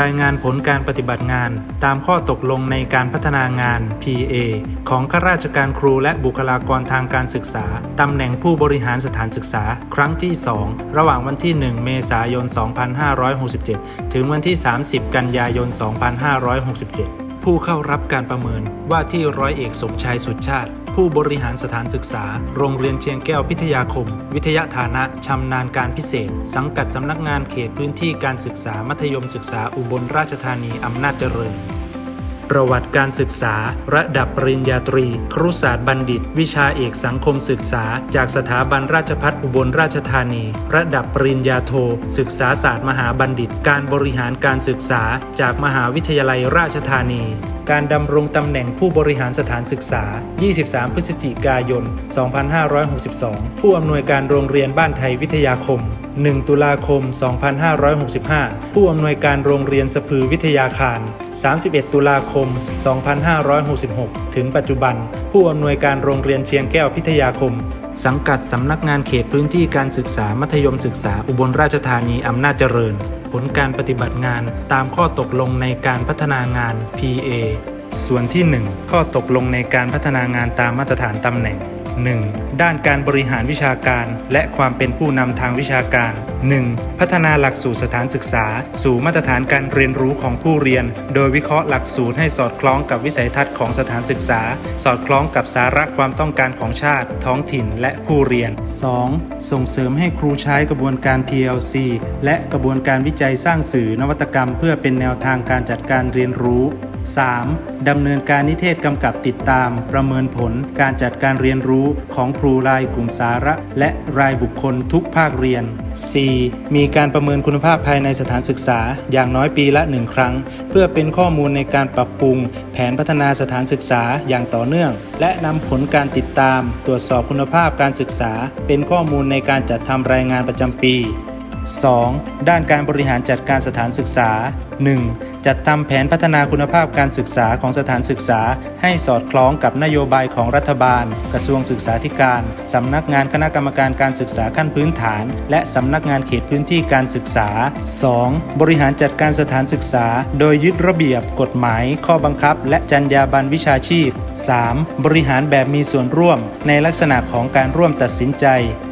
รายงานผลการปฏิบัติงาน ตามข้อตกลงในการพัฒนางาน PA ของข้าราชการครูและบุคลากรทางการศึกษา ตำแหน่งผู้บริหารสถานศึกษา ครั้งที่ 2 ระหว่างวันที่ 1 เมษายน 2567 ถึงวันที่ 30 กันยายน 2567 ผู้เข้ารับการประเมินว่าที่ร้อยเอกสมชายสุดชาติ ผู้บริหารสถานศึกษา โรงเรียนเชียงแก้วพิทยาคม วิทยาฐานะชำนาญการพิเศษ สังกัดสำนักงานเขตพื้นที่การศึกษามัธยมศึกษาอุบลราชธานีอำนาจเจริญ ประวัติการศึกษา ระดับปริญญาตรี ครุศาสตร์บัณฑิต วิชาเอกสังคมศึกษา จากสถาบันราชพัฒอุบลราชธานี ระดับปริญญาโท ศึกษาศาสตร์มหาบัณฑิต การบริหารการศึกษา จากมหาวิทยาลัยราชธานีการดำรงตำแหน่งผู้บริหารสถานศึกษา 23 พฤศจิกายน 2562 ผู้อำนวยการโรงเรียนบ้านไทยวิทยาคม 1 ตุลาคม 2565 ผู้อำนวยการโรงเรียนสพือวิทยาคาร 31 ตุลาคม 2566 ถึงปัจจุบัน ผู้อำนวยการโรงเรียนเชียงแก้วพิทยาคม สังกัดสำนักงานเขตพื้นที่การศึกษามัธยมศึกษาอุบลราชธานีอำนาจเจริญ ผลการปฏิบัติงานตามข้อตกลงในการพัฒนางาน PA ส่วนที่ 1 ข้อตกลงในการพัฒนางานตามมาตรฐานตำแหน่ง 1. ด้านการบริหารวิชาการ และความเป็นผู้นำทางวิชาการ 1. พัฒนาหลักสูตรสถานศึกษา สู่มาตรฐานการเรียนรู้ของผู้เรียน โดยวิเคราะห์หลักสูตรให้สอดคล้องกับวิสัยทัศน์ของสถานศึกษา สอดคล้องกับสาระความต้องการของชาติ ท้องถิ่น และผู้เรียน 2. ส่งเสริมให้ครูใช้กระบวนการ PLC และกระบวนการวิจัยสร้างสื่อนวัตกรรม เพื่อเป็นแนวทางการจัดการเรียนรู้ 3. ดำเนินการนิเทศกำกับติดตาม ประเมินผล การจัดการเรียนรู้ของครูรายกลุ่มสาระ และรายบุคคลทุกภาคเรียน 4. มีการประเมินคุณภาพภายในสถานศึกษา อย่างน้อยปีละหนึ่งครั้ง เพื่อเป็นข้อมูลในการปรับปรุง แผนพัฒนาสถานศึกษาอย่างต่อเนื่อง และนำผลการติดตาม ตรวจสอบคุณภาพการศึกษา เป็นข้อมูลในการจัดทำรายงานประจำปี 2. ด้านการบริหารจัดการสถานศึกษา 1. จัดทำแผนพัฒนาคุณภาพการศึกษาของสถานศึกษา ให้สอดคล้องกับนโยบายของรัฐบาล กระทรวงศึกษาธิการสำนักงานคณะกรรมการการศึกษาขั้นพื้นฐาน และสำนักงานเขตพื้นที่การศึกษา 2. บริหารจัดการสถานศึกษา โดยยึดระเบียบ กฎหมาย ข้อบังคับ และจรรยาบรรณวิชาชีพ 3. บริหารแบบมีส่วนร่วม ในลักษณะของการร่วมตัดสินใจ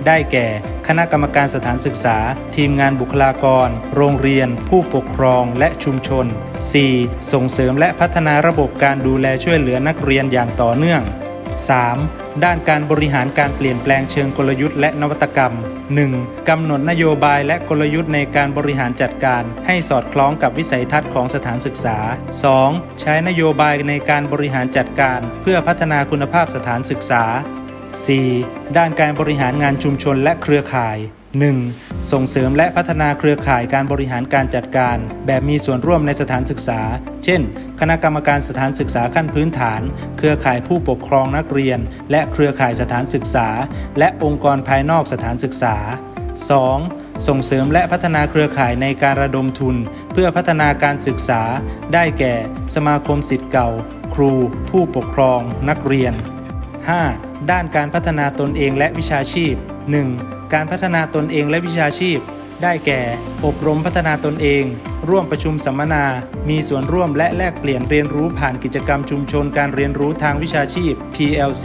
ได้แก่ คณะกรรมการสถานศึกษา ทีมงานบุคลากร โรงเรียน ผู้ปกครอง และชุมชน 4. ส่งเสริมและพัฒนาระบบการดูแลช่วยเหลือนักเรียนอย่างต่อเนื่อง 3. ด้านการบริหารการเปลี่ยนแปลงเชิงกลยุทธ์และนวัตกรรม 1. กำหนดนโยบายและกลยุทธ์ในการบริหารจัดการ ให้สอดคล้องกับวิสัยทัศน์ของสถานศึกษา 2. ใช้นโยบายในการบริหารจัดการ เพื่อพัฒนาคุณภาพสถานศึกษา 4. ด้านการบริหารงานชุมชนและเครือข่าย 1. ส่งเสริมและพัฒนาเครือข่ายการบริหารการจัดการ แบบมีส่วนร่วมในสถานศึกษา เช่น คณะกรรมการสถานศึกษาขั้นพื้นฐาน เครือข่ายผู้ปกครองนักเรียน และเครือข่ายสถานศึกษา และองค์กรภายนอกสถานศึกษา 2. ส่งเสริมและพัฒนาเครือข่ายในการระดมทุน เพื่อพัฒนาการศึกษา ได้แก่ สมาคมสิทธิ์เก่า ครู ผู้ปกครอง นักเรียน 5. ด้านการพัฒนาตนเองและวิชาชีพ 1. การพัฒนาตนเองและวิชาชีพ ได้แก่ อบรมพัฒนาตนเอง ร่วมประชุมสัมมนา มีส่วนร่วมและแลกเปลี่ยนเรียนรู้ผ่านกิจกรรมชุมชนการเรียนรู้ทางวิชาชีพ PLC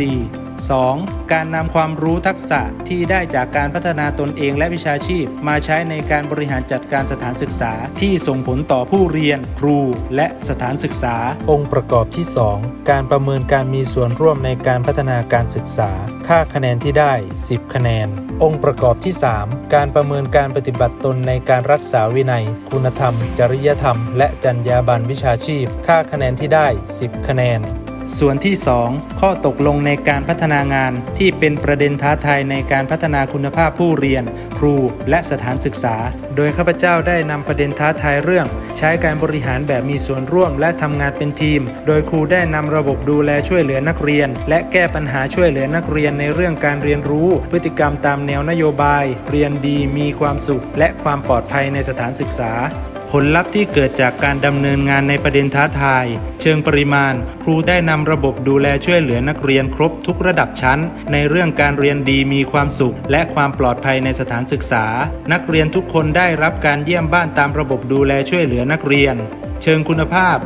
2. การนำความรู้ทักษะที่ได้จากการพัฒนาตนเองและวิชาชีพ มาใช้ในการบริหารจัดการสถานศึกษา ที่ส่งผลต่อผู้เรียน ครู และสถานศึกษา องค์ประกอบที่ 2 การประเมินการมีส่วนร่วมในการพัฒนาการศึกษา ค่าคะแนนที่ได้ 10 คะแนน องค์ประกอบที่ 3 การประเมินการปฏิบัติตนในการรักษาวินัย คุณธรรม จริยธรรม และจรรยาบรรณวิชาชีพ ค่าคะแนนที่ได้ 10 คะแนน ส่วนที่ 2 ข้อตกลงในการพัฒนางานที่เป็นประเด็นท้าทายในการพัฒนาคุณภาพผู้เรียน ครูและสถานศึกษา โดยข้าพเจ้าได้นำประเด็นท้าทายเรื่อง ใช้การบริหารแบบมีส่วนร่วมและทำงานเป็นทีม โดยครูได้นำระบบดูแลช่วยเหลือนักเรียน และแก้ปัญหาช่วยเหลือนักเรียนในเรื่องการเรียนรู้ พฤติกรรมตามแนวนโยบาย เรียนดีมีความสุข และความปลอดภัยในสถานศึกษา ลลัพธ์ที่เกิดจากการดำเนินงานในประเด็นท้าทาย เชิงปริมาณ ครูได้นำระบบดูแลช่วยเหลือนักเรียนครบทุกระดับชั้น ในเรื่องการเรียนดีมีความสุข และความปลอดภัยในสถานศึกษา นักเรียนทุกคนได้รับการเยี่ยมบ้านตามระบบดูแลช่วยเหลือนักเรียน เชิงคุณภาพ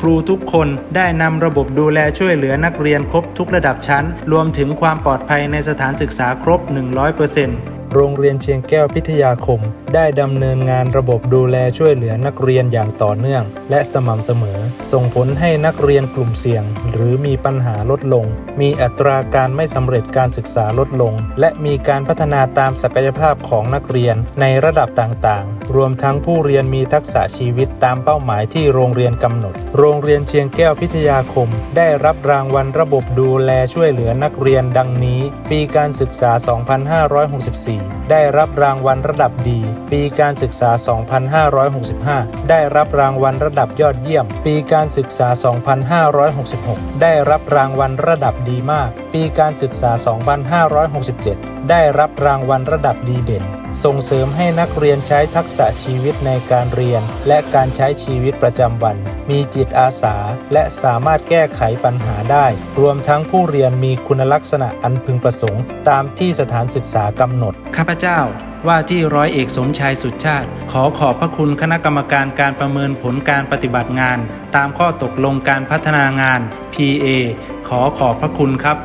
ครูทุกคนได้นำระบบดูแลช่วยเหลือนักเรียนครบทุกระดับชั้น รวมถึงความปลอดภัยในสถานศึกษาครบ 100% โรงเรียนเชียงแก้วพิทยาคม ได้ดำเนินงานระบบดูแลช่วยเหลือนักเรียนอย่างต่อเนื่อง และสม่ำเสมอ ส่งผลให้นักเรียนกลุ่มเสี่ยง หรือมีปัญหาลดลง มีอัตราการไม่สำเร็จการศึกษาลดลง และมีการพัฒนาตามศักยภาพของนักเรียนในระดับต่างๆ รวมทั้งผู้เรียนมีทักษะชีวิตตามเป้าหมายที่โรงเรียนกำหนด โรงเรียนเชียงแก้วพิทยาคม ได้รับรางวัลระบบดูแลช่วยเหลือนักเรียนดังนี้ ปีการศึกษา 2564ได้รับรางวัลระดับดี ปีการศึกษา 2565 ได้รับรางวัลระดับยอดเยี่ยม ปีการศึกษา 2566 ได้รับรางวัลระดับดีมาก ปีการศึกษา 2567 ได้รับรางวัลระดับดีเด่น ส่งเสริมให้นักเรียนใช้ทักษะชีวิตในการเรียน และการใช้ชีวิตประจำวัน มีจิตอาสา และสามารถแก้ไขปัญหาได้ รวมทั้งผู้เรียนมีคุณลักษณะอันพึงประสงค์ ตามที่สถานศึกษากำหนด ข้าพเจ้าว่าที่ร้อยเอกสมชายสุดชาติ ขอขอบพระคุณคณะกรรมการการประเมินผลการปฏิบัติงาน ตามข้อตกลงการพัฒนางาน PA ขอขอบพระคุณครับ